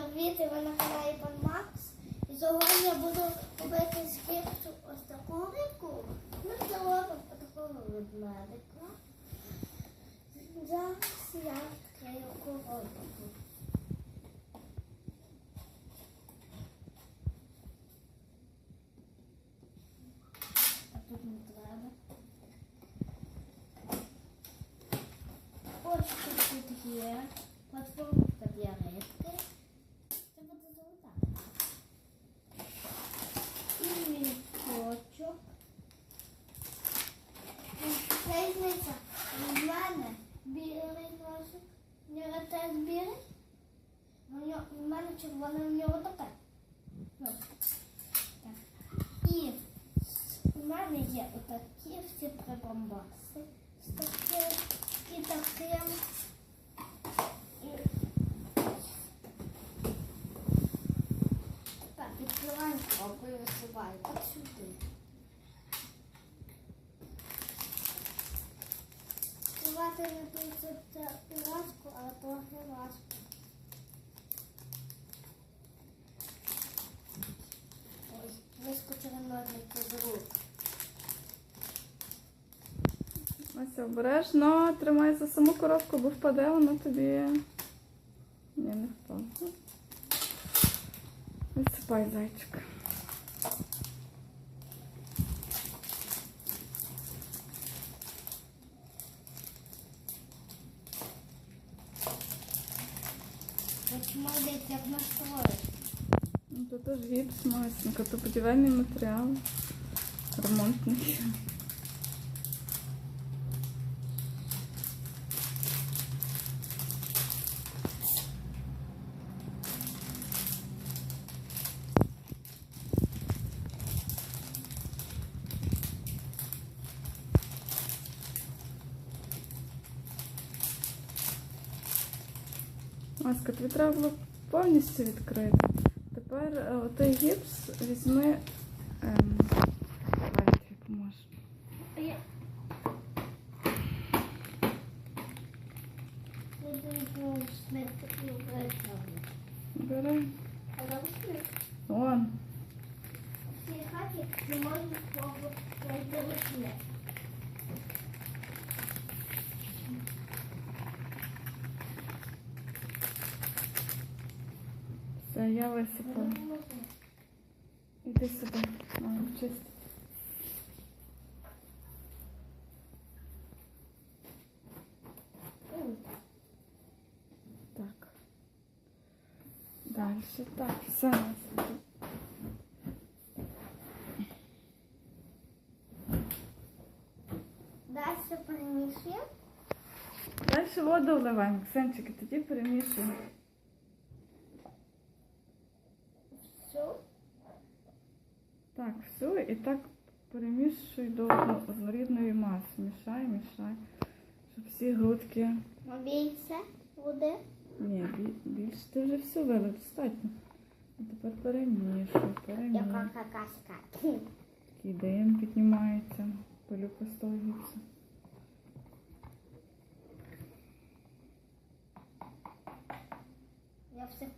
Привіт, ви на каналі Пан Макс. І сьогодні я буду робити скипцю ось таку рибку. Ми зробимо такого ведмедика. Зараз я відкрию коробку. А тут не треба. Ось тут є. У нього- У мене червоний, у нього таке. Ну, так. І у мене є отакі всі прибамбаси. З таким і таким. Так, відкриваємо коробку і висипаємо от сюди. Не дуже це важко, але трохи. Ой, вискочили ножники з рук. Ось обережно тримай за саму коробку, бо впаде вона тобі. Ні, не впав. Висипай зайчик. Ось молодець, як настроїть. Ну, Тут теж гіпс масенька, то будівельний матеріал. Ремонтний. Маска, тобі треба було повністю відкрити. Тепер е, отой гіпс візьми. Ем, давай поможу. Бери. Хаті не можна Все, я висипала. Іди сюди. Маю чисто. Так. Далі. Так, все. Настя. Далі перемішуємо. Далі воду вливаємо. Максимчики, тоді перемішуємо. Все. Так, все, і так перемішуй до одно- однорідної маси. Мішай, мішай. Щоб всі грудки. Більше води. Ні, більше ти вже все вилив, достатньо. А тепер перемішуй, перемішуй. Яка какашка. Такий дим піднімається, пилюка з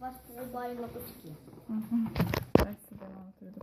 вас порубаю на кучки. Угу.